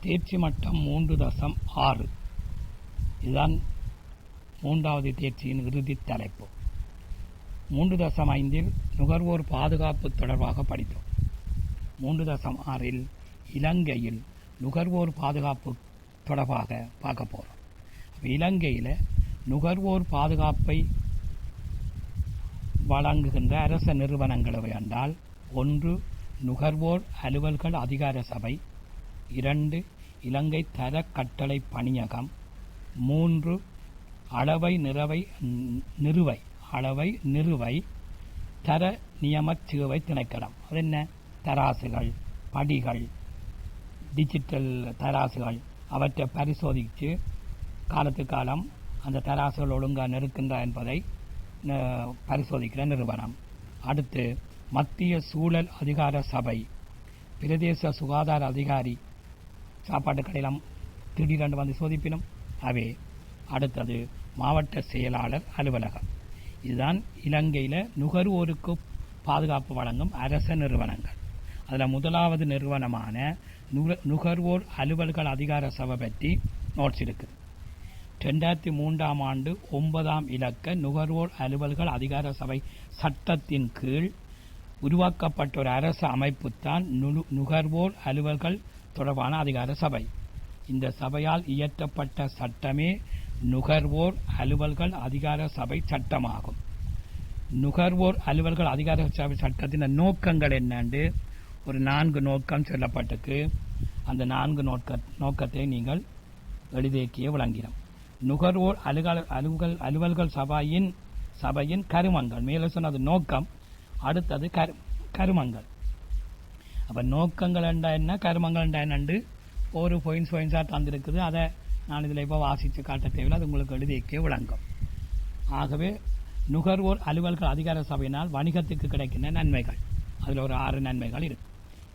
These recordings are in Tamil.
தேர்ச்சி மட்டம் மூன்று தசம் ஆறு. இதுதான் மூன்றாவது தேர்ச்சியின் இறுதி தலைப்பு. மூன்று தசம் ஐந்தில் நுகர்வோர் பாதுகாப்பு தொடர்பாக படித்தோம். மூன்று தசம் ஆறில் இலங்கையில் நுகர்வோர் பாதுகாப்பு தொடர்பாக பார்க்க போகிறோம் இலங்கையில் நுகர்வோர் பாதுகாப்பை வழங்குகின்ற அரச நிறுவனங்கள் என்றால் ஒன்று நுகர்வோர் அலுவல்கள் அதிகார சபை இரண்டு இலங்கை தர கட்டளை பணியகம். மூன்று அளவை நிறவை நிறுவை அளவை நிறுவை தர நியமச் சேவை திணைக்களம். அது என்ன? தராசுகள் படிகள் டிஜிட்டல் தராசுகள். அவற்றை பரிசோதித்து காலத்து காலம் அந்த தராசுகள் ஒழுங்காக நெருக்கின்றா என்பதை பரிசோதிக்கிற நிறுவனம். அடுத்து மத்திய சூழல் அதிகார சபை பிரதேச சுகாதார அதிகாரி சாப்பாட்டு கடையிலாம் திடீரென்று வந்து சோதிப்பினும் அவே அடுத்தது மாவட்ட செயலாளர் அலுவலகம். இதுதான் இலங்கையில் நுகர்வோருக்கு பாதுகாப்பு வழங்கும் அரச நிறுவனங்கள். அதில் முதலாவது நிறுவனமான நுக- நுகர்வோர் அலுவல்கள் அதிகார சபை பற்றி நோட்ஸ் இருக்குது. ரெண்டாயிரத்தி மூன்றாம் ஆண்டு ஒன்பதாம் இலக்க நுகர்வோர் அலுவல்கள் அதிகார சபை சட்டத்தின் கீழ் உருவாக்கப்பட்ட ஒரு அரசு அமைப்புத்தான் தான் நுகர்வோர் அலுவல்கள் தொடர்பான அதிகார சபை. இந்த சபையால் இயற்றப்பட்ட சட்டமே நுகர்வோர் அலுவல்கள் அதிகார சபை சட்டமாகும். நுகர்வோர் அலுவல்கள் அதிகார சபை சட்டத்தின் நோக்கங்கள் என்னண்டு? ஒரு நான்கு நோக்கம் சொல்லப்பட்டிருக்கு. அந்த நான்கு நோக்க நோக்கத்தை நீங்கள் எளிதேக்கிய விளங்கினோம். நுகர்வோர் அலுவல் அலுவல் அலுவல்கள் சபையின் சபையின் கருமங்கள். மேலே சொன்னது நோக்கம். அடுத்தது கரு கருமங்கள் அப்போ நோக்கங்கள் என்றா என்ன கருமங்கள் என்றா என்னண்டு ஒரு பாயிண்ட்ஸ் பாயிண்ட்ஸாக தந்திருக்குது அதை நான் இதில் இப்போ வாசித்து காட்ட தேவையில்லை அது உங்களுக்கு எழுதியக்கே விளங்கும் ஆகவே நுகர்வோர் அலுவல்கள் அதிகார சபையினால் வணிகத்துக்கு கிடைக்கின்ற நன்மைகள் அதில் ஒரு ஆறு நன்மைகள் இருக்கு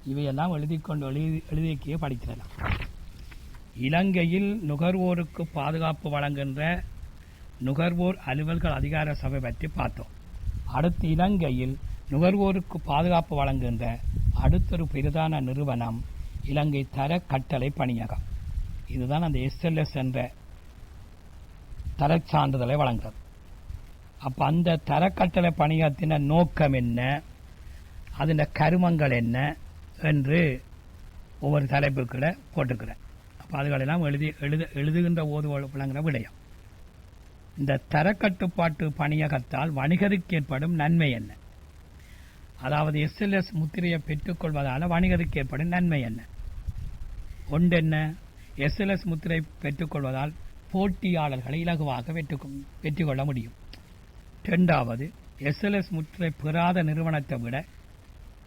இவையெல்லாம் எழுதி கொண்டு எழுதி எழுதியக்கே படிக்கிறதா இலங்கையில் நுகர்வோருக்கு பாதுகாப்பு வழங்குகின்ற நுகர்வோர் அலுவல்கள் அதிகார சபை பற்றி பார்த்தோம் அடுத்து இலங்கையில் நுகர்வோருக்கு பாதுகாப்பு வழங்குகின்ற அடுத்தொரு பிரதான நிறுவனம் இலங்கை தர கட்டளை பணியகம். இதுதான் அந்த எஸ்எல்எஸ் என்ற தரச் சான்றிதழை வழங்குறது அப்போ அந்த தரக்கட்டளை பணியகத்தின நோக்கம் என்ன? அதன் கருமங்கள் என்ன? என்று ஒவ்வொரு தலைப்புக்குள்ள போட்டிருக்கிறேன் அப்போ அதுகளெல்லாம் எழுதி எழுத எழுதுகின்ற போது விளங்குற விடயம். இந்த தரக்கட்டுப்பாட்டு பணியகத்தால் வணிகருக்கு ஏற்படும் நன்மை என்ன? அதாவது எஸ்எல்எஸ் முத்திரையை பெற்றுக்கொள்வதால் வணிகருக்கு ஏற்படும் நன்மை என்ன? ஒன்று என்ன? எஸ்எல்எஸ் முத்திரை பெற்றுக்கொள்வதால் போட்டியாளர்களை இலகுவாக வெற்றி வெற்றி கொள்ள முடியும். இரண்டாவது எஸ்எல்எஸ் முத்திரை பெறாத நிறுவனத்தை விட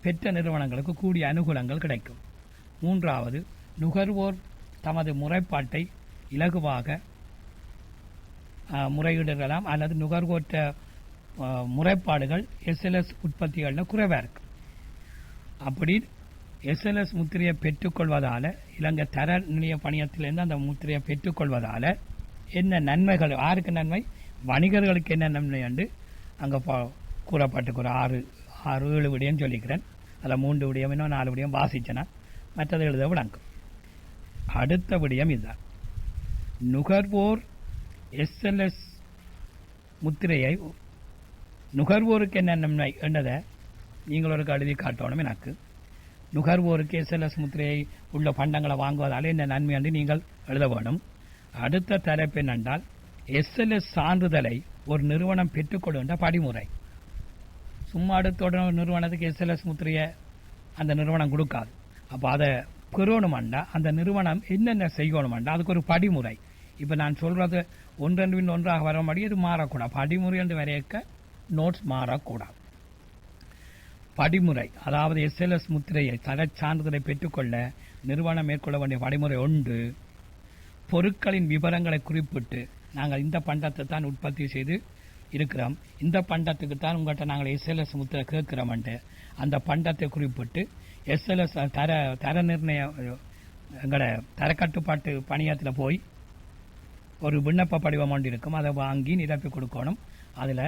பெற்ற நிறுவனங்களுக்கு கூடிய அனுகூலங்கள் கிடைக்கும். மூன்றாவது நுகர்வோர் தமது முறைப்பாட்டை இலகுவாக முறையிடலாம் அல்லது நுகர்வோற்ற முறைப்பாடுகள் எஸ்எல்எஸ் உற்பத்திகளில் குறைவாக இருக்கு. அப்படி எஸ்எல்எஸ் முத்திரையை பெற்றுக்கொள்வதால் இலங்கை தர நிலைய பணியத்திலேருந்து அந்த முத்திரையை பெற்றுக்கொள்வதால் என்ன நன்மைகள் யாருக்கு நன்மை? வணிகர்களுக்கு என்ன நன்மை என்று அங்கே கூறப்பட்டுக்கு ஒரு ஆறு ஆறு ஏழு விடயம் சொல்லிக்கிறேன். அதில் மூன்று விடயம் இன்னும் நாலு விடயம் வாசிச்சேனா மற்றது எழுத விளங்கும். அடுத்த விடயம் இதுதான். நுகர்வோர் எஸ்எல்எஸ் முத்திரையை நுகர்வோருக்கு என்ன நன்மை நீங்கள் ஒரு கழுதி காட்டணும் எனக்கு. நுகர்வோருக்கு எஸ்எல்எஸ் முத்திரையை உள்ள பண்டங்களை வாங்குவதால் என்ன நன்மை என்று நீங்கள் எழுத வேணும். அடுத்த தரப்பு என்னென்றால் எஸ்எல்எஸ் சான்றிதழை ஒரு நிறுவனம் பெற்றுக்கொள்கின்ற படிமுறை. சும்மா அடுத்த ஒரு நிறுவனத்துக்கு எஸ்எல்எஸ் முத்திரையை அந்த நிறுவனம் கொடுக்காது. அப்போ அதை பெறணுமாண்டா அந்த நிறுவனம் என்னென்ன செய்யணுமாண்டா அதுக்கு ஒரு படிமுறை. இப்போ நான் சொல்கிறது ஒன்றன் பின் ஒன்றாக வர மாதிரி இது மாறக்கூடாது. படிமுறை என்று வரையக்க நோட்ஸ் மாறக்கூடாது. படிமுறை அதாவது எஸ்எல்எஸ் முத்திரையை தரச் சான்றிதழை பெற்றுக்கொள்ள நிறுவனம் மேற்கொள்ள வேண்டிய படிமுறை ஒன்று பொருட்களின் விவரங்களை குறிப்பிட்டு நாங்கள் இந்த பண்டத்தை தான் உற்பத்தி செய்து இருக்கிறோம். இந்த பண்டத்துக்கு தான் உங்கள்கிட்ட நாங்கள் எஸ்எல்எஸ் முத்திரை கேட்குறோம்ட்டு அந்த பண்டத்தை குறிப்பிட்டு எஸ்எல்எஸ் தர தர நிர்ணய எங்களோட தரக்கட்டுப்பாட்டு பணியத்தில் போய் ஒரு விண்ணப்ப படிவம் ஒன்று இருக்கும். அதை வாங்கி நிரப்பி கொடுக்கணும். அதில்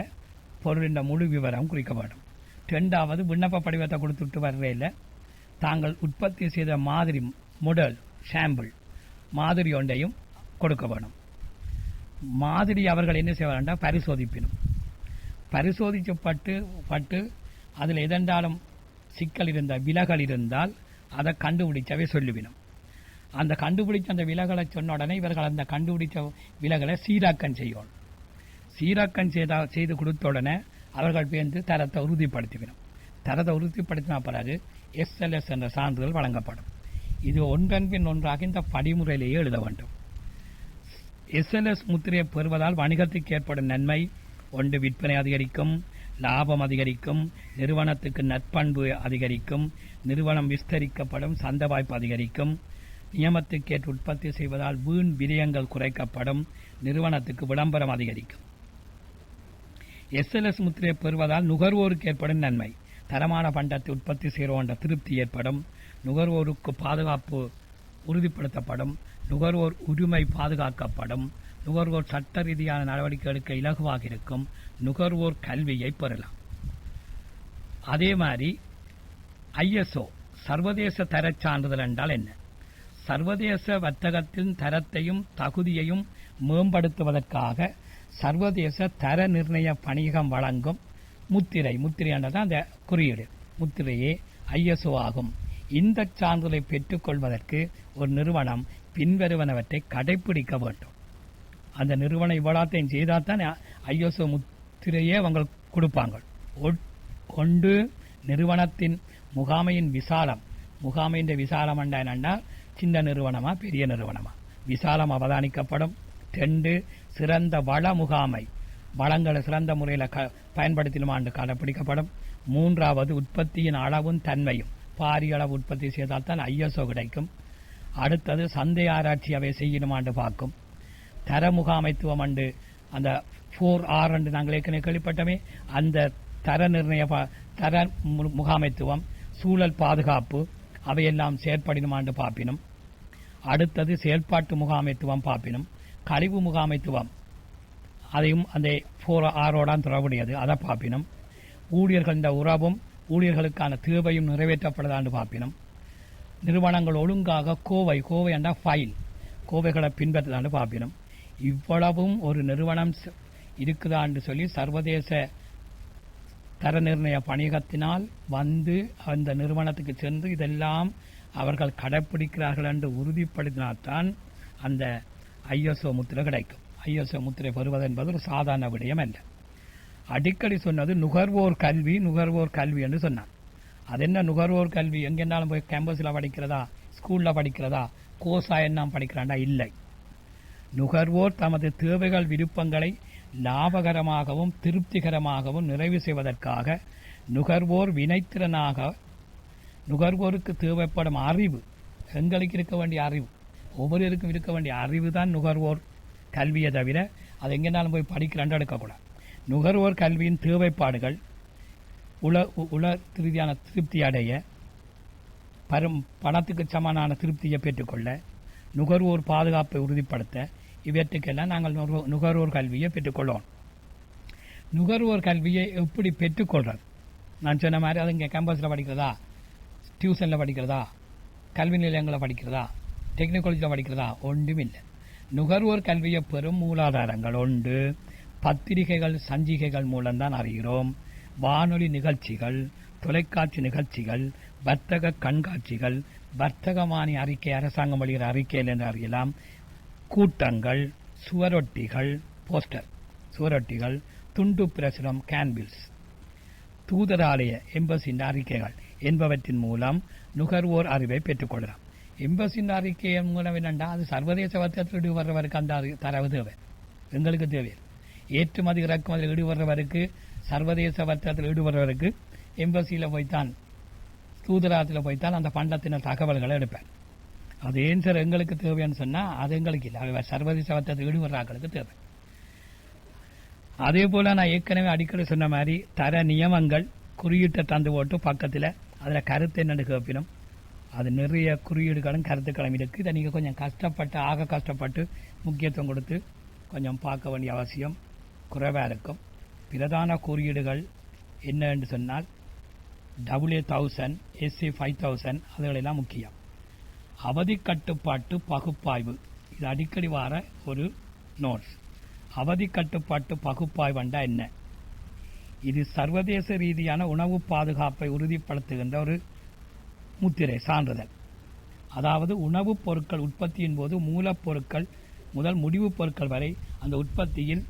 பொருளின் முழு விவரம் குறிக்கப்படும். ரெண்டாவது விண்ணப்ப படிவத்தை கொடுத்துட்டு வர்றையில் தாங்கள் உற்பத்தி செய்த மாதிரி முடல் சாம்பிள் மாதிரி ஒன்றையும் கொடுக்க வேணும். மாதிரி அவர்கள் என்ன செய்வார்னா பரிசோதிப்பினும். பரிசோதிக்கப்பட்டு பட்டு அதில் எதென்றாலும் சிக்கல் இருந்த விலகல் இருந்தால் அதை கண்டுபிடிச்சவே சொல்லுவினும். அந்த கண்டுபிடிச்ச அந்த விலகலை சொன்ன உடனே இவர்கள் அந்த கண்டுபிடிச்ச விலகலை சீராக்கம் செய்யணும். சீராக்கம் செய்தால் செய்து கொடுத்த உடனே அவர்கள் பேர்ந்து தரத்தை உறுதிப்படுத்திவிடும். தரத்தை உறுதிப்படுத்தின பிறகு எஸ்எல்எஸ் என்ற சான்றிதழ் வழங்கப்படும். இது ஒன்றன் பின் ஒன்றாக இந்த படிமுறையிலேயே எழுத வேண்டும். எஸ்எல்எஸ் முத்திரையை பெறுவதால் வணிகத்துக்கு ஏற்படும் நன்மை ஒன்று விற்பனை அதிகரிக்கும் லாபம் அதிகரிக்கும் நிறுவனத்துக்கு நற்பண்பு அதிகரிக்கும் நிறுவனம் விஸ்தரிக்கப்படும் சந்த வாய்ப்பு அதிகரிக்கும் நியமத்துக்கேற்று உற்பத்தி செய்வதால் வீண் விரயங்கள் குறைக்கப்படும் நிறுவனத்துக்கு விளம்பரம் அதிகரிக்கும். எஸ்எல்எஸ் முத்திரையை பெறுவதால் நுகர்வோருக்கு ஏற்படும் நன்மை. தரமான பண்டத்தை உற்பத்தி செய்கிறோம் என்ற திருப்தி ஏற்படும். நுகர்வோருக்கு பாதுகாப்பு உறுதிப்படுத்தப்படும். நுகர்வோர் உரிமை பாதுகாக்கப்படும். நுகர்வோர் சட்ட ரீதியான நடவடிக்கை எடுக்க இலகுவாக இருக்கும். நுகர்வோர் கல்வியை பெறலாம். அதே மாதிரி ஐஎஸ்ஓ சர்வதேச தரச் சான்றிதழ் என்றால் என்ன? சர்வதேச வர்த்தகத்தின் தரத்தையும் தகுதியையும் மேம்படுத்துவதற்காக சர்வதேச தர நிர்ணய பணியகம் வழங்கும் முத்திரை. முத்திரை தான் அந்த குறியீடு. முத்திரையே ஐஎஸ்ஓ ஆகும். இந்த சான்றிதழை பெற்றுக்கொள்வதற்கு ஒரு நிறுவனம் பின்வருவனவற்றை கடைபிடிக்க வேண்டும். அந்த நிறுவனம் இவ்வளோத்தையும் செய்தால் தான் ஐஎஸ்ஓ முத்திரையே அவங்க கொடுப்பாங்க. ஒ- ஒன்று நிறுவனத்தின் முகாமையின் விசாலம். முகாமையின் விசாலம் என்னன்னா சின்ன நிறுவனமா பெரிய நிறுவனமா? விசாலம் அவதானிக்கப்படும். ரெண்டு சிறந்த வள முகாமை வளங்களை சிறந்த முறையில் க பயன்படுத்தினும் ஆண்டு கடைப்பிடிக்கப்படும் மூன்றாவது உற்பத்தியின் அளவும் தன்மையும். பாரிய அளவு உற்பத்தி செய்தால் தான் ஐஎஸ்ஓ கிடைக்கும். அடுத்தது சந்தை ஆராய்ச்சி அவை செய்யணும் ஆண்டு பார்க்கும். தர முகாமைத்துவம் அண்டு அந்த ஃபோர் ஆர் என்று நாங்கள் ஏற்கனவே கேள்விப்பட்டோமே. அந்த தர நிர்ணய தர மு- முகாமைத்துவம் சூழல் பாதுகாப்பு அவையெல்லாம் செயற்படினுமாண்டு பார்ப்பினும். அடுத்தது செயல்பாட்டு முகாமைத்துவம் பார்ப்பினும். கழிவு முகாமைத்துவம். அதையும் அந்த ஃபோர் ஆரோடான் தொடர்புடையது. அதை பார்ப்பினும் ஊழியர்கள் இந்த உறவும் ஊழியர்களுக்கான தேவையும் நிறைவேற்றப்படுதான்னு பார்ப்பினும் நிறுவனங்கள் ஒழுங்காக கோவை கோவை என்ற ஃபைல் கோவைகளை பின்பற்றதான்னு பார்ப்பினும் இவ்வளவும் ஒரு நிறுவனம் இருக்குதான்னு சொல்லி சர்வதேச தர நிர்ணய பணியகத்தினால் வந்து அந்த நிறுவனத்துக்கு சென்று இதெல்லாம் அவர்கள் கடைப்பிடிக்கிறார்கள் என்று உறுதிப்படுத்தினால்தான் அந்த ஐஎஸ்ஓ முத்திரை கிடைக்கும். ஐஎஸ்ஓ முத்திரை பெறுவது என்பது ஒரு சாதாரண விடயம் அல்ல. அடிக்கடி சொன்னது நுகர்வோர் கல்வி நுகர்வோர் கல்வி என்று சொன்னான். அது என்ன நுகர்வோர் கல்வி? எங்கென்னாலும் போய் கேம்பஸில் படிக்கிறதா? ஸ்கூலில் படிக்கிறதா? கோர்ஸாக என்ன படிக்கிறாண்டா? இல்லை. நுகர்வோர் தமது தேவைகள் விருப்பங்களை லாபகரமாகவும் திருப்திகரமாகவும் நிறைவு செய்வதற்காக நுகர்வோர் வினைத்திறனாக நுகர்வோருக்கு தேவைப்படும் அறிவு எங்களுக்கு இருக்க வேண்டிய அறிவு ஒவ்வொருவருக்கும் இருக்க வேண்டிய அறிவு தான் நுகர்வோர் கல்வியை தவிர அது எங்கேனாலும் போய் படிக்கிறாண்டு எடுக்கக்கூடாது நுகர்வோர் கல்வியின் தேவைப்பாடுகள் உல உல ரீதியான திருப்தி அடைய பரும் பணத்துக்கு சமனான திருப்தியை பெற்றுக்கொள்ள நுகர்வோர் பாதுகாப்பை உறுதிப்படுத்த இவற்றுக்கெல்லாம் நாங்கள் நுகர்வோ- நுகர்வோர் கல்வியை பெற்றுக்கொள்வோம். நுகர்வோர் கல்வியை எப்படி பெற்றுக்கொள்றது? நான் சொன்ன மாதிரி அது இங்கே கேம்பஸில் படிக்கிறதா? டியூஷனில் படிக்கிறதா? கல்வி நிலையங்களில் படிக்கிறதா? டெக்னிக்கல் காலேஜில் படிக்கிறதா? ஒன்றும் இல்லை நுகர்வோர் கல்வியை பெறும் மூலாதாரங்கள் ஒன்று பத்திரிகைகள் சஞ்சிகைகள் மூலம்தான் அறிகிறோம். வானொலி நிகழ்ச்சிகள் தொலைக்காட்சி நிகழ்ச்சிகள் வர்த்தக கண்காட்சிகள் வர்த்தகமானி அறிக்கை அரசாங்கம் வெளியிற அறிக்கையில் என்று அறியலாம். கூட்டங்கள் சுவரொட்டிகள் போஸ்டர் சுவரொட்டிகள் துண்டு பிரசுரம் கேன்பில்ஸ். தூதராலய எம்பசின் அறிக்கைகள் என்பவற்றின் மூலம் நுகர்வோர் அறிவை பெற்றுக்கொள்ளலாம். எம்பசின் அறிக்கையின் மூலம் என்னென்னா அது சர்வதேச வர்த்தகத்தில் ஈடுபடுறவருக்கு அந்த தரவு தேவை எங்களுக்கு தேவை ஏற்றுமதி இறக்குமதியில் ஈடுபடுறவருக்கு சர்வதேச வர்த்தகத்தில் ஈடுபடுறவருக்கு எம்பசியில் போய்த்தான் தூதராலயத்தில் போய்த்தான் அந்த பண்டத்தின தகவல்களை எடுப்பேன் அது ஏன் சார் எங்களுக்கு தேவைன்னு சொன்னால் அது எங்களுக்கு இல்லை அது சர்வதேச வர்த்தகத்தில் ஈடுபடுறாக்களுக்கு தேவை அதே போல் நான் ஏற்கனவே அடிக்கடி சொன்ன மாதிரி தர நியமங்கள் குறியீட்டை தந்து போட்டு பக்கத்தில் அதில் கருத்து என்னென்னு கேட்பினும் அது நிறைய குறியீடுகளும் கருத்துக்களும் இருக்குது இதை நீங்கள் கொஞ்சம் கஷ்டப்பட்டு ஆக கஷ்டப்பட்டு முக்கியத்துவம் கொடுத்து கொஞ்சம் பார்க்க வேண்டிய அவசியம் குறைவாக இருக்கும். பிரதான குறியீடுகள் என்ன என்று சொன்னால் W thousand SC five thousand அதுகளெல்லாம் முக்கியம். அவதி கட்டுப்பாட்டு பகுப்பாய்வு. இது அடிக்கடி வார ஒரு நோட்ஸ் அவதி கட்டுப்பாட்டு பகுப்பாய்வுண்டா என்ன? இது சர்வதேச ரீதியான உணவு பாதுகாப்பை உறுதிப்படுத்துகின்ற ஒரு முத்திரை சான்றிதழ். அதாவது உணவுப் பொருட்கள் உற்பத்தியின் போது மூலப்பொருட்கள் முதல் முடிவுப் பொருட்கள் வரை அந்த உற்பத்தியில்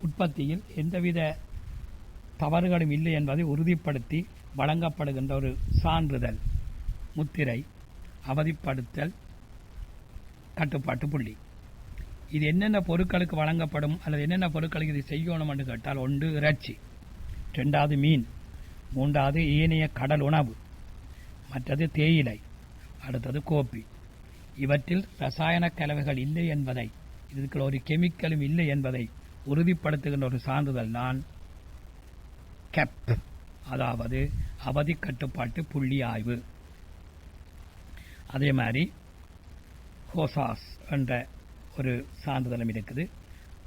உற்பத்தியில் எந்தவித தவறுகளும் இல்லை என்பதை உறுதிப்படுத்தி வழங்கப்படுகின்ற ஒரு சான்றிதழ். முத்திரை அவதிப்படுத்தல் கட்டுப்பாட்டு புள்ளி. இது என்னென்ன பொருட்களுக்கு வழங்கப்படும் அல்லது என்னென்ன பொருட்களுக்கு இது செய்யணும் என்று கேட்டால் ஒன்று இறைச்சி ரெண்டாவது மீன் மூன்றாவது ஏனைய கடல் உணவு. மற்றது தேயிலை அடுத்தது கோப்பி இவற்றில் ரசாயன கலவைகள் இல்லை என்பதை இதுக்குள்ள ஒரு கெமிக்கலும் இல்லை என்பதை உறுதிப்படுத்துகின்ற ஒரு சான்றிதழ் நான் கெப். அதாவது அவதி கட்டுப்பாட்டு புள்ளி ஆய்வு. அதே மாதிரி ஹோசாஸ் என்ற ஒரு சான்றிதழும் இருக்குது.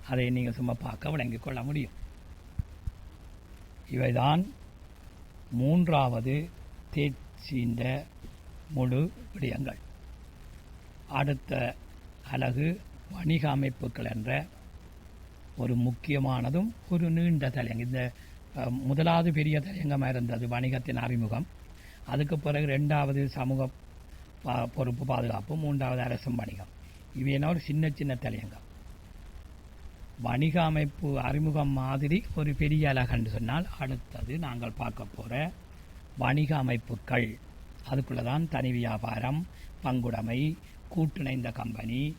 அதை நீங்கள் சும்மா பார்க்க விளங்கிக் கொள்ள முடியும். இவைதான் மூன்றாவது சீந்த முழு விடயங்கள். அடுத்த அலகு வணிக அமைப்புகள் என்ற ஒரு முக்கியமானதும் ஒரு நீண்ட தலையங்கம். இந்த முதலாவது பெரிய தலையங்கமாக இருந்தது வணிகத்தின் அறிமுகம். அதுக்கு பிறகு ரெண்டாவது சமூக பா- பொறுப்பு பாதுகாப்பு மூன்றாவது அரசும் வணிகம். இவையெல்லாம் ஒரு சின்ன சின்ன தலையங்கம். வணிக அமைப்பு அறிமுகம் மாதிரி ஒரு பெரிய அலகன்று சொன்னால் அடுத்தது நாங்கள் பார்க்க போகிற வணிக அமைப்புகள் அதுக்குள்ளே தான் தனி வியாபாரம் பங்குடைமை கூட்டிணைந்த கம்பெனி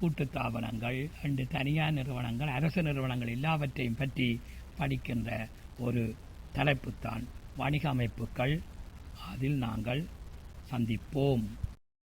கூட்டுத்தாபனங்கள் அண்டு தனியார் நிறுவனங்கள் அரசு நிறுவனங்கள் எல்லாவற்றையும் பற்றி படிக்கின்ற ஒரு தலைப்புத்தான் வணிக அமைப்புகள் அதில் நாங்கள் சந்திப்போம்.